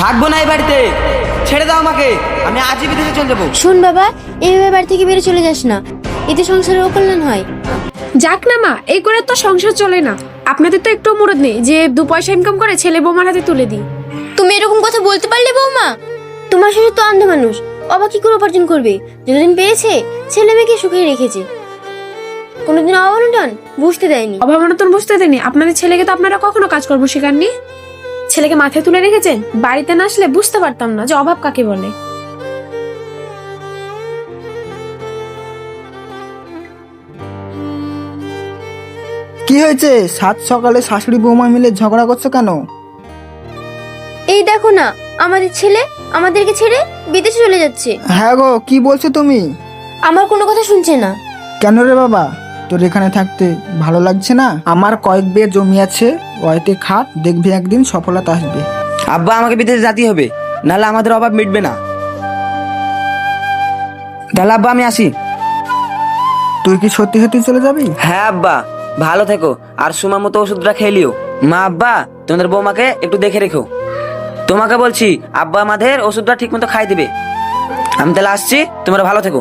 থাকব না এই বাড়িতে। ছেড়ে দাও আমাকে আমি আজই বিদেশে চলে যাব। শোন বাবা এইভাবে বাড়ি থেকে বেরিয়ে চলে যাস না। এতে সংসারের অকল্যাণ হয়। যাক না মা এই করে তো সংসার চলে না। আপনাদের তো একটু মুরদ নেই যে দু পয়সা ইনকাম করে ছেলে বৌমার হাতে তুলে দিই। তুমি এরকম কথা বলতে পারলে বৌমা? তোমার শ্বশুর তো অন্ধ মানুষ বাবা কি করে উপার্জন করবে? যতদিন পেয়েছে ছেলে মেয়েকে সুখে রেখেছে। কোনোদিন অবনটন বুঝতে দেয়নি। অভাবনতন বুঝতে দেনি আপনাদের ছেলেকে তো আপনারা কখনো কাজকর্ম শেখাননি? ছেলেকে মাথায় তুলে রেখেছেন? বাড়িতে না আসলে বুঝতে পারতাম না যে অভাব কাকে বলে। কি হয়েছে? সাত সকালে শাশুড়ি বৌমা মিলে ঝগড়া করছ কেন? এই দেখো না আমাদের ছেলে আমাদেরকে ছেড়ে বিদেশে চলে যাচ্ছে। হ্যাঁ গো কি বলছো তুমি? আমার কোনো কথা শুনছে না। কেন রে বাবা? তোর এখানে থাকতে ভালো লাগছে না? আমার কয়েক বিয়ে জমি আছে ওইতে খাট দেখবি একদিন সফলতা আসবে। আব্বা আমাকে বিদেশে যেতেই হবে নাহলে আমাদের অভাব মিটবে না। তাহলে আব্বা আমি আসি। তুই কি সত্যি সত্যি চলে যাবি? হ্যাঁ আব্বা ভালো থেকো। আর সময় মতো ওষুধটা খেয়ে লিও মা আব্বা তোমাদের বৌমাকে একটু দেখে রেখো। তোমাকে বলছি আব্বা আমাদের ওষুধটা ঠিক মতো খাই দিবে। আমি তাহলে আসছি তোমরা ভালো থেকো।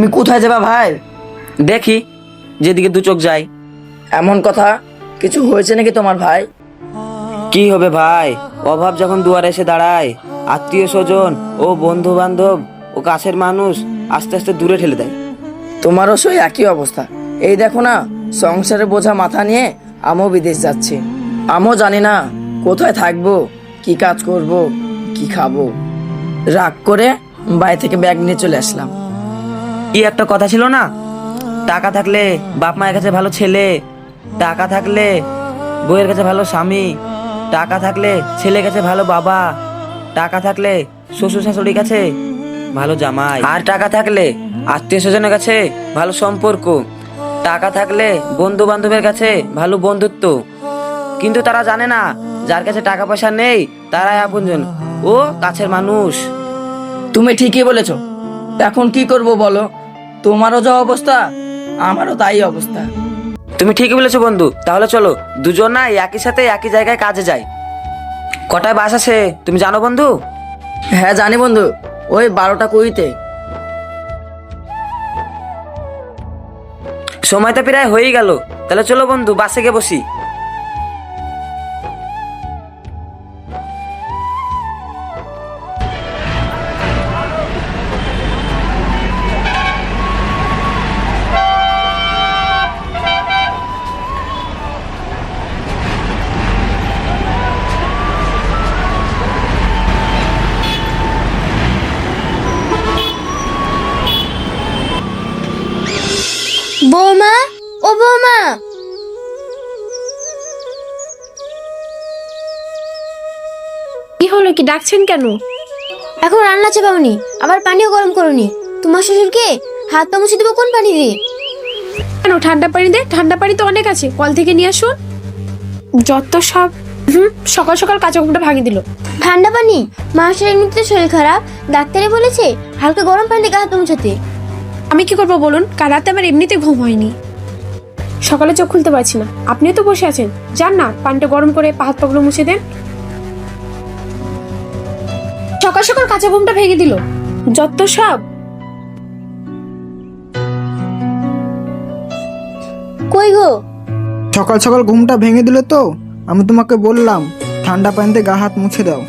তুমি কোথায় যাবা ভাই? দেখি যেদিকে দু চোখ যায়। এমন কথা কিছু হয়েছে নাকি তোমার ভাই? কি হবে ভাই? অভাব যখন দুয়ারে এসে দাঁড়ায় আত্মীয় স্বজন ও বন্ধু বান্ধব ও কাছের মানুষ আস্তে আস্তে দূরে ঠেলে দেয়। তোমারও সেই একই অবস্থা। এই দেখো না সংসারে বোঝা মাথা নিয়ে আমিও বিদেশ যাচ্ছি। আমিও জানি না কোথায় থাকব কি কাজ করব কি খাব। রাগ করে বাড়ি থেকে ব্যাগ নিয়ে চলে আসলাম। কি একটা কথা ছিল না? টাকা থাকলে বাপ মায়ের কাছে ভালো ছেলে, টাকা থাকলে বউয়ের কাছে ভালো স্বামী, টাকা থাকলে ছেলের কাছে ভালো বাবা, টাকা থাকলে শ্বশুর শাশুড়ির কাছে ভালো জামাই। আর টাকা থাকলে আত্মীয় স্বজনের কাছে ভালো সম্পর্ক, টাকা থাকলে বন্ধু বান্ধবের কাছে ভালো বন্ধুত্ব। কিন্তু তারা জানে না, যার কাছে টাকা পয়সা নেই, তারাই আপনজন। ও কাছের মানুষ। তুমি ঠিকই বলেছ। এখন কি করব বলো? তোমারও যা অবস্থা আমারও তাই অবস্থা। তুমি ঠিকই বলেছ বন্ধু তাহলে চলো দুজন না একই সাথে একই জায়গায় কাজে যাই কটায় বাস আছে তুমি জানো বন্ধু? হ্যাঁ জানি বন্ধু ওই বারোটা কুড়িতে। সময় তো প্রায় হয়েই গেল তাহলে চলো বন্ধু বাসে গিয়ে বসি। কি ডাকছেন কেন? এখন রান্না চাপাওনি আবার পানিও গরম করনি। তোমার শ্বশুরকে হাত পা মুছে দেবো কোন পানি দিয়ে? কেন ঠান্ডা পানি দে ঠান্ডা পানি তো অনেক আছে কল থেকে নিয়ে আসুন। যত সব হুম সকাল সকাল কাঁচা ঘুমটা ভাঙিয়ে দিল। ঠান্ডা পানি? মাসের এমনিতে শরীর খারাপ? ডাক্তারে বলেছে হালকা গরম পানি দিয়ে গা হাত মুছাতে। আমি কি করব বলুন? কাল রাতে আমার এমনিতে ঘুম হয়নি। সকালে চোখ খুলতে পারছি না। আপনিও তো বসে আছেন। যান না পানিটা গরম করে পা হাত পাগুলো মুছে দেন। সকাল সকাল কাঁচা ঘুমটা ভেঙে দিল। যত সব। কই গো? সকাল সকাল ঘুমটা ভেঙে দিলে তো আমি তোমাকে বললাম ঠান্ডা পানিতে গা হাত মুছে দাও।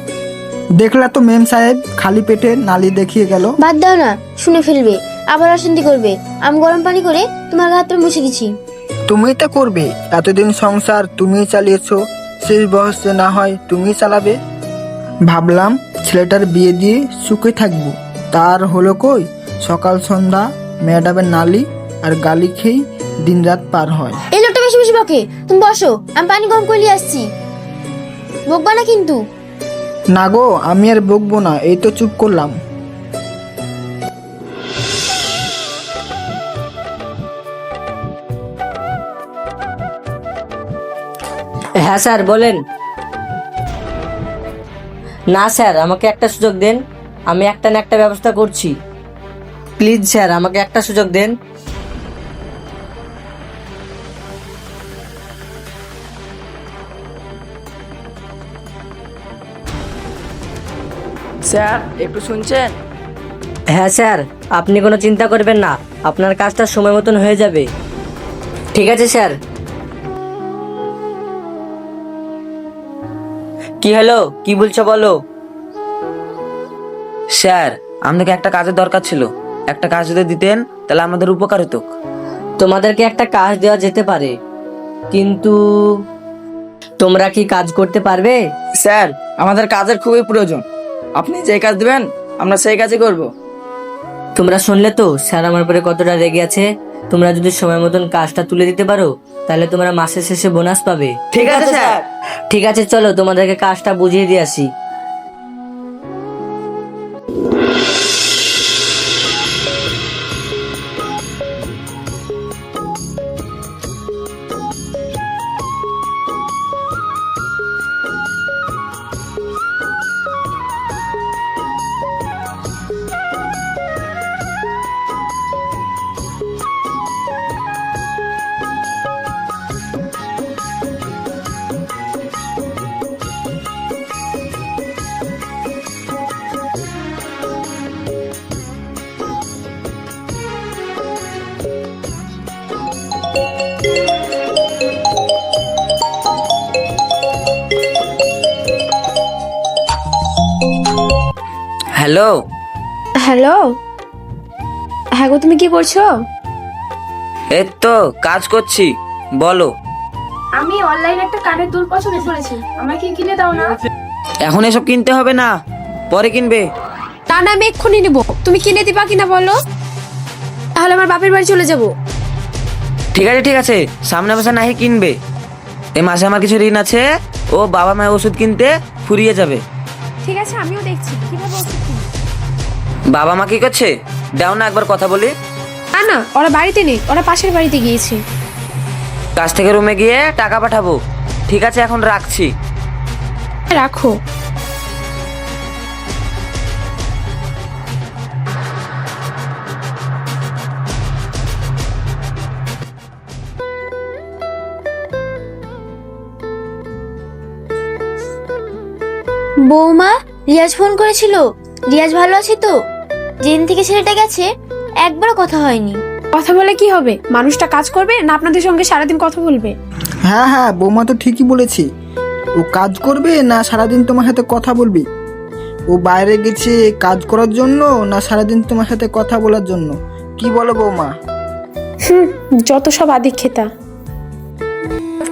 দেখলা তো মেম সাহেব খালি পেটে নালি দেখিয়ে গেল। বাদ দাও না শুনে ফেলবে আবার অশান্তি করবে। আমি গরম পানি করে তোমার গা হাত মুছে দিচ্ছি। তুমিই তো করবে এতদিন সংসার তুমিই চালিয়েছো শেষ বয়সে না হয় তুমিই চালাবে। ভাবলাম ছেলেটার বিয়ে দিয়ে সুখে থাকব। তার হলো কই? সকাল সন্ধ্যা ম্যাডামের নালি আর গালি খেয়ে দিন রাত পার হয়। এই লোকটা বেশি বেশি বকে। তুমি বসো আমি পানি গরম করে নিয়ে আসছি। বকবা না কিন্তু। না গো আমি আর বকবো না এই তো চুপ করলাম। হ্যাঁ স্যার বলেন। না স্যার আমাকে একটা সুযোগ দেন। আমি একটা না একটা ব্যবস্থা করছি। প্লিজ স্যার আমাকে একটা সুযোগ দেন। স্যার একটু শুনছেন? হ্যাঁ স্যার আপনি কোনো চিন্তা করবেন না। আপনার কাজটা সময় মতন হয়ে যাবে। ঠিক আছে স্যার। কি হলো? কি বলছো বলো? স্যার আমাদেরকে একটা কাজের দরকার ছিল। একটা কাজ যদি দিতেন তাহলে আমাদের উপকার হতো। তোমাদেরকে একটা কাজ দেওয়া যেতে পারে কিন্তু তোমরা কি কাজ করতে পারবে? স্যার আমাদের কাজের খুবই প্রয়োজন। আপনি যে কাজ দিবেন আমরা সেই কাজই করব। তোমরা শুনলে তো স্যার আমার উপরে কতটা রেগে আছে। তোমরা যদি সময় মতন কাজটা তুলে দিতে পারো তাহলে তোমরা মাসের শেষে বোনাস পাবে। ঠিক আছে স্যার? ঠিক আছে চলো তোমাদেরকে কাজটা বুঝিয়ে দিয়ে আসি। হ্যালো? হ্যালো? হ্যাঁ গো তুমি কি করছ? এই তো কাজ করছি বলো। আমি অনলাইনে একটা কানের দুল পছন্দ করেছি। আমাকে কিনে দাও না। এখন এসব কিনতে হবে না পরে কিনবে। তা না আমি এক্ষুনি নেব। তুমি কিনে দিবা কিনা বলো? তাহলে আমার বাপের বাড়ি চলে যাব। ঠিক আছে ঠিক আছে সামনে মাসে নাহি কিনবে। এই মাসে আমার কিছু ঋণ আছে ও বাবা মায়ের ওষুধ কিনতে ফুরিয়ে যাবে। ঠিক আছে আমিও দেখছি। কীভাবে ওষুধ কিনবো। বাবা মা কি করছে? দাও না একবার কথা বলি। না না ওরা বাড়িতে নেই ওরা পাশের বাড়িতে গিয়েছে। কাছ থেকে রুমে গিয়ে টাকা পাঠাবো। ঠিক আছে এখন রাখছি। রাখো। বৌমা রিয়াজ ফোন করেছিল। রিয়াজ ভালো আছে তো? যেদিন থেকে ছেলেটা গেছে একবারও কথা হয়নি। কথা বলে কি হবে? মানুষটা কাজ করবে না আপনাদের সঙ্গে সারাদিন কথা বলবে? হ্যাঁ হ্যাঁ বৌমা তো ঠিকই বলেছে। ও কাজ করবে না সারাদিন তোমার সাথে কথা বলবে? ও বাইরে গেছে কাজ করার জন্য না সারাদিন তোমার সাথে কথা বলার জন্য? কি বলো বৌমা? হুম যত সব আদিক খেতা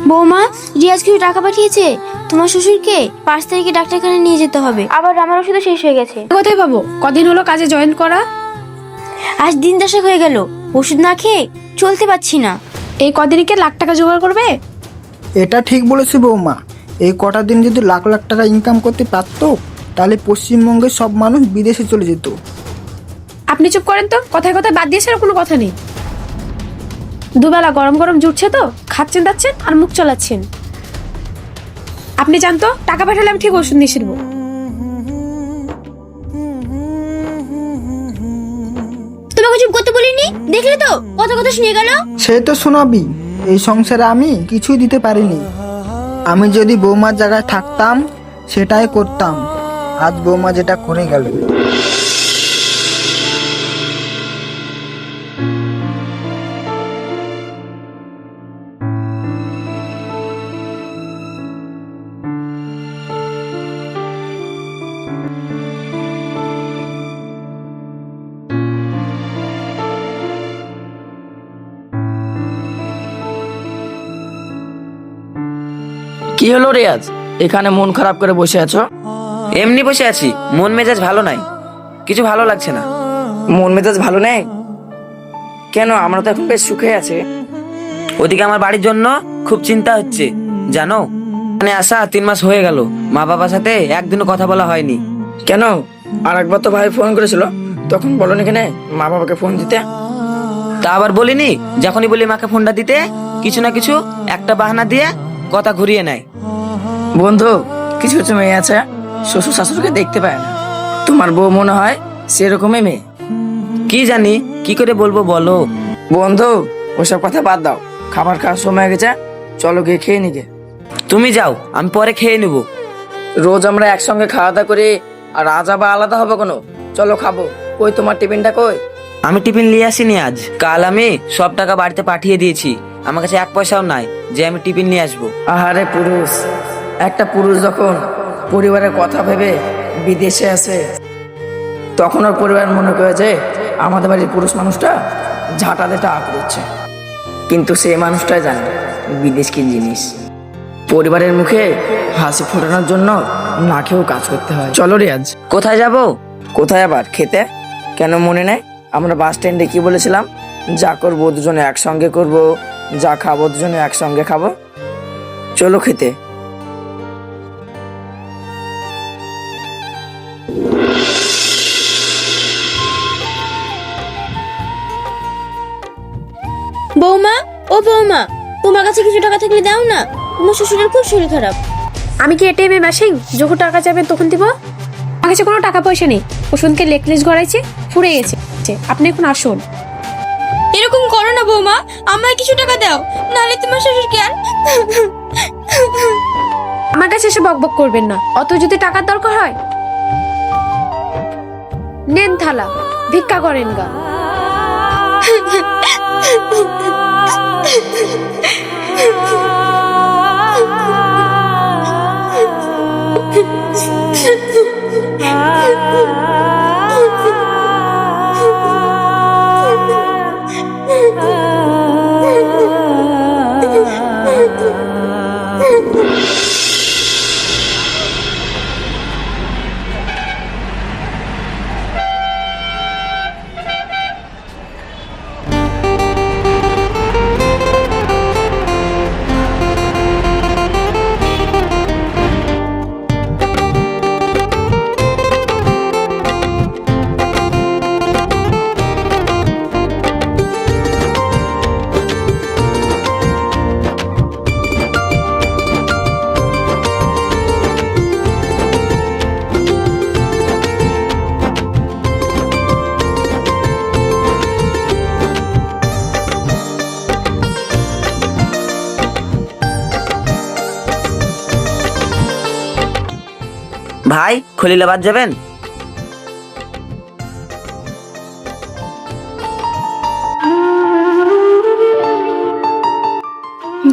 বৌমা রিয়াজ কিছু টাকা পাঠিয়েছে? তোমার শ্বশুরকে পাঁচ তারিখে ডাক্তারখানে নিয়ে যেতে হবে। আবার আমার ওষুধও শেষ হয়ে গেছে। কোথায় পাবো কদিন হলো কাজে জয়েন করা? আজ দিন দশেক হয়ে গেল। ওষুধ না খেয়ে চলতে পারছি না। এই কদিনই কি লাখ টাকা জোগাড় করবে? এটা ঠিক বলেছে বৌমা। এই কটা দিন যদি লাখ লাখ টাকা ইনকাম করতে পারতো তাহলে পশ্চিমবঙ্গের সব মানুষ বিদেশে চলে যেত। আপনি চুপ করেন তো কথায় কথায় বাদ দিয়েছেন কোনো কথা নেই। দুবেলা গরম গরম জুটছে তো খাচ্ছেন দাচ্ছেন আর মুখ চালাচ্ছেন। আপনি জানতো টাকা পাঠালে আমি ঠিক ওষুধ নিয়ে শিখব তোমাকে চুপ করতে বলিনি? দেখলে তো কত কথা শুনে গেল। সে তো শোনাবি এই সংসারে আমি কিছুই দিতে পারিনি। আমি যদি বৌমার জায়গায় থাকতাম সেটাই করতাম। আজ বৌমা যেটা করে গেল। কি হলো রিয়াজ? এখানে মন খারাপ করে বসে আছো? এমনি বসে আছি। মন মেজাজ ভালো নাই। কিছু ভালো লাগছে না। মন মেজাজ ভালো নেই? কেন? আমরা তো এখন বেশ সুখে আছে। ওদিকে আমার বাড়ির জন্য খুব চিন্তা হচ্ছে। জানো? মানে আসা তিন মাস হয়ে গেল। মা বাবার সাথে একদিনও কথা বলা হয়নি। কেন? আর একবার তো ভাই ফোন করেছিল। তখন বলনি কেন মা বাবাকে ফোন দিতে? তা আবার বলিনি? যখনই বলি মাকে ফোনটা দিতে কিছু না কিছু একটা বাহানা দিয়ে কথা ঘুরিয়ে নেয়। বন্ধু কিছু কিছু মেয়ে আছে শ্বশুর শাশুড়িকে দেখতে পায় না। তোমার বউ মনে হয় সেরকমই মেয়ে। কি জানি কি করে বলব বলো। বন্ধু ওসব কথা বাদ দাও। খাবার খাওয়ার সময় গেছে চলো গিয়ে খেয়ে নিকে তুমি যাও আমি পরে খেয়ে নেব। রোজ আমরা একসঙ্গে খাওয়া দাওয়া করি আর আজ আবার আলাদা হবে কোনো? চলো খাব। কই তোমার টিফিনটা কই? আমি টিফিন নিয়ে আসিনি আজ। কাল আমি সব টাকা বাড়িতে পাঠিয়ে দিয়েছি। আমার কাছে এক পয়সাও নাই যে আমি টিফিন নিয়ে আসব। আহারে পুরুষ একটা পুরুষ যখন পরিবারের কথা ভেবে বিদেশে আসে তখন ওর পরিবার মনে করে যে আমাদের বাড়ির পুরুষ মানুষটা ঝাঁটাতে টাকা করছে কিন্তু সেই মানুষটাই জানে বিদেশ কি জিনিস। পরিবারের মুখে হাসি ফোটানোর জন্য না খেয়েও কাজ করতে হয়। চলো রিয়াজ কোথায় যাব? কোথায় আবার? খেতে? কেন মনে নেই? আমরা বাস স্ট্যান্ডে কি বলেছিলাম? যা করব দুজনে একসঙ্গে করব যা খাব দুজনে একসঙ্গে খাব। চলো খেতে। তোমার কাছে কিছু টাকা থাকলে দাও না। তোমার শ্বশুরের খুব শরীর খারাপ। আমি কি এটিএম এ মেশিন যখন টাকা যাবেন তখন দিব? আমার কাছে কোনো টাকা পয়সা নেই। ওষুধকে লেকলেস গড়াইছে ফুরে গেছে। আপনি এখন আসুন। এরকম করো না বৌমা আমায় কিছু টাকা দাও নাহলে তোমার শ্বশুরকে আর? আমার কাছে এসে বকবক করবেন না। অত যদি টাকার দরকার হয়? নেন থালা ভিক্ষা করেন গা। ভাই খলিলাবাদ যাবেন?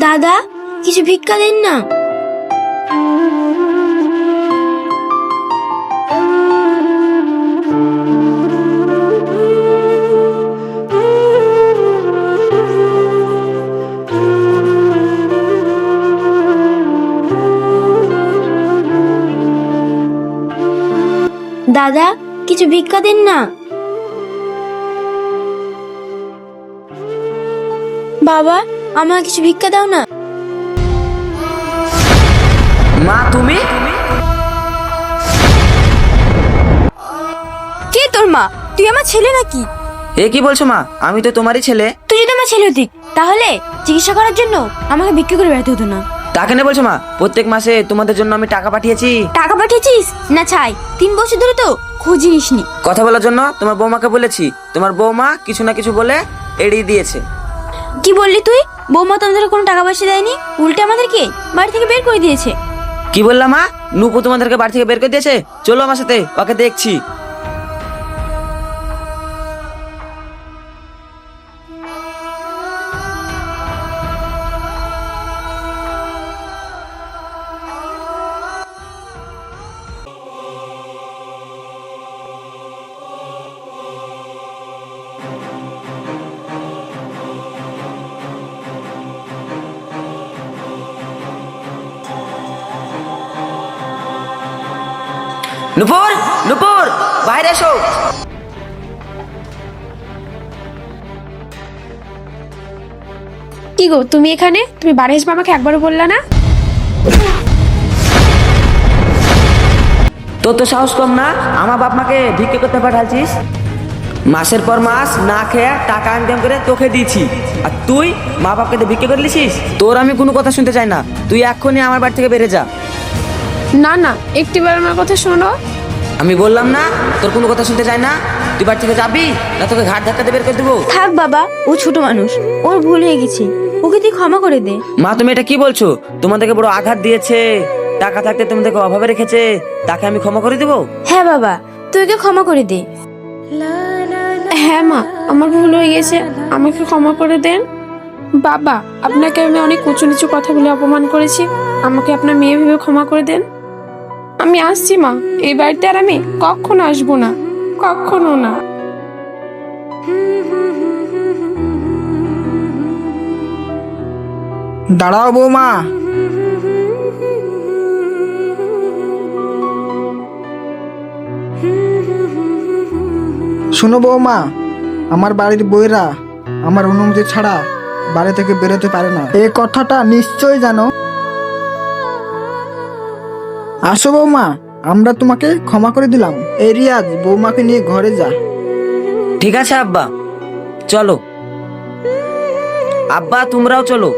দাদা কিছু ভিক্ষা দেন না? দাদা কিছু ভিক্ষা দেন না। বাবা আমার কিছু ভিক্ষা দাও না। মা তুমি? কে তোর মা? তুই আমার ছেলে নাকি? এ কি বলছো মা? আমি তো তোমারই ছেলে। তুই যদি আমার ছেলে হতি তাহলে চিকিৎসা করার জন্য আমাকে বিক্রি করে বেড়াতে হতো না। তাকে না বলছো মা? প্রত্যেক মাসে তোমাদের জন্য আমি টাকা পাঠিয়েছি। টাকা পাঠিয়েছিস? না ছাই তিন বছর ধরে তো খোঁজই নিসনি কথা বলার জন্য তোমার বৌমাকে বলেছি। তোমার বৌমা কিছু না কিছু বলে এড়িয়ে দিয়েছে। কি বললি তুই? বৌমা তো আমাদের কোনো টাকা পয়সা দেয়নি উল্টে আমাদেরকে বাড়ি থেকে বের করে দিয়েছে। কি বললাম মা? নুপু তোমাদেরকে বাড়ি থেকে বের করে দিয়েছে? চলো আমার সাথে ওকে দেখছি। নুপুর নুপুর বাইরে এসো। কি গো তুমি এখানে? তুমি বাড়ি আসবে আমাকে একবারও বললা না? তোর তো সাহস কম না আমার বাপ মাকে ভিক্ষে করতে পাঠাচ্ছিস মাসের পর মাস না খেয়ে টাকা ইনকাম করে তোকে দিয়েছি। আর তুই মা বাপকে দিয়ে ভিক্ষে করে লিছিস তোর আমি কোনো কথা শুনতে চাই না। তুই এক্ষুনি আমার বাড়ি থেকে বেড়ে যা। না না একটিবার আমার কথা শোনো আমি বললাম না তোর কোনো কথা শুনতে চাই না। তুই বাড়ি থেকে যাবি না তোকে ঘাট ধাক্কাতে বের করে দেবো। থাক বাবা ও ছোট মানুষ ওর ভুল হয়ে গেছে। ওকে তুই ক্ষমা করে দে। মা তুমি এটা কি বলছো? তোমাদেরকে বড় আঘাত দিয়েছে। টাকা থাকতে তোমাদেরকে অভাবে রেখেছে। তাকে আমি ক্ষমা করে দেবো? হ্যাঁ বাবা তুই ওকে ক্ষমা করে দে। হ্যাঁ মা আমার ভুল হয়ে গেছে। আমাকে ক্ষমা করে দেন। বাবা আপনাকে আমি অনেক উঁচু নিচু কথা বলে অপমান করেছি। আমাকে আপনার মেয়ে ভেবে ক্ষমা করে দেন। আমি আসছি, মা। এই বাড়িতে আর আমি কখনো আসব না। কখনো না। দাঁড়াও বৌমা। শোনো বৌমা, আমার বাড়ির বইরা আমার অনুমতি ছাড়া বাড়ি থেকে বেরোতে পারে না। এই কথাটা নিশ্চয় জানো। আসো বৌমা, আমরা তোমাকে ক্ষমা করে দিলাম। এই রিয়াজ, বৌমাকে নিয়ে ঘরে যা। ঠিক আছে আব্বা, চলো। আব্বা, তোমরাও চলো।